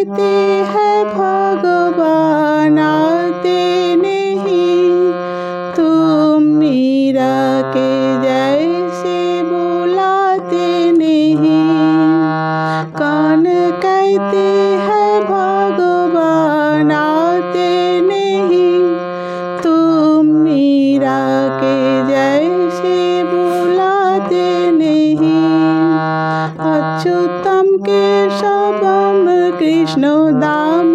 कहते हैं भगवान কৃষ্ণ দাম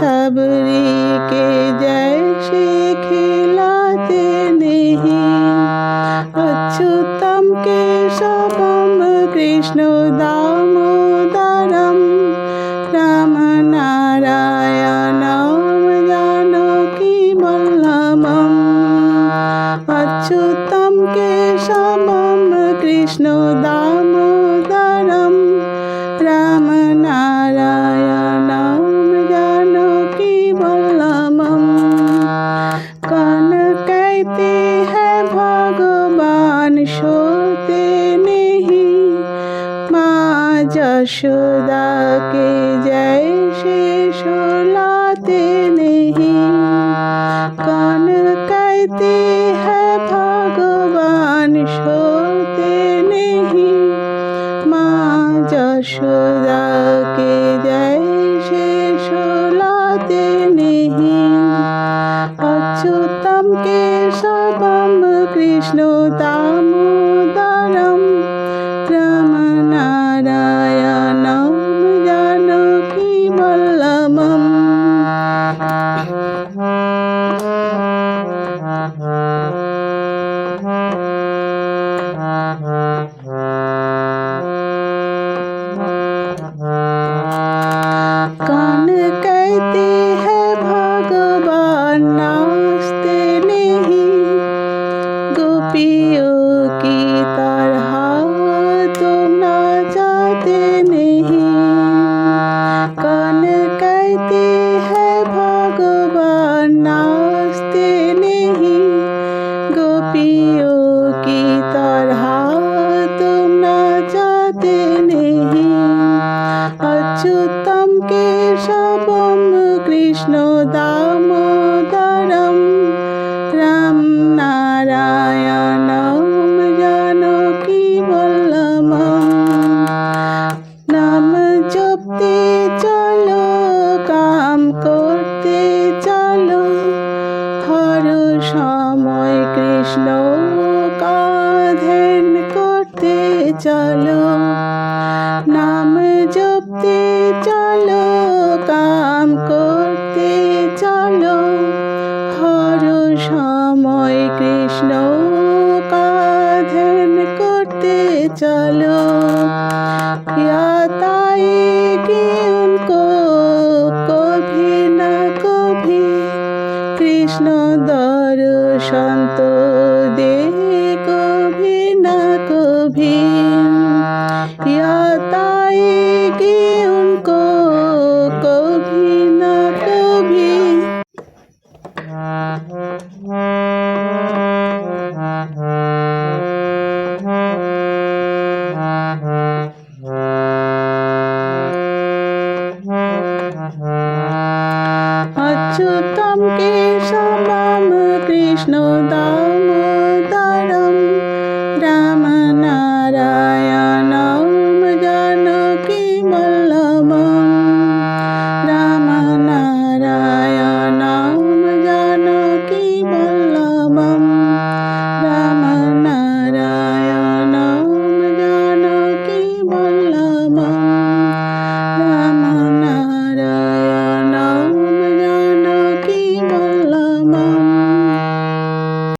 सबरी के जैसे खिलाते नहीं अच्युतं केशवं कृष्णदामोदरं रामनारायणं जानकीवल्लभम् अच्युतं केशवं कृष्णदामोदरं যশোদা কে জয় সে শোলাতে নেহি। কান কাইতে হ্যাঁ ভগবান শোতে নেহি। মা যশোদা কে জয় সে শোলাতে নেহি। অচ্যুতম কে সবম কৃষ্ণ তাম কেশবম কৃষ্ণ দামোদরম। রাম নারায়ণম জানকী বল্লম নাম জপতে চলো, কাম করতে চলো। হর সময় কৃষ্ণ কাঁধেন করতে চলো। चलो याताई कि उनको कभी न कभी कृष्ण दर्शन तो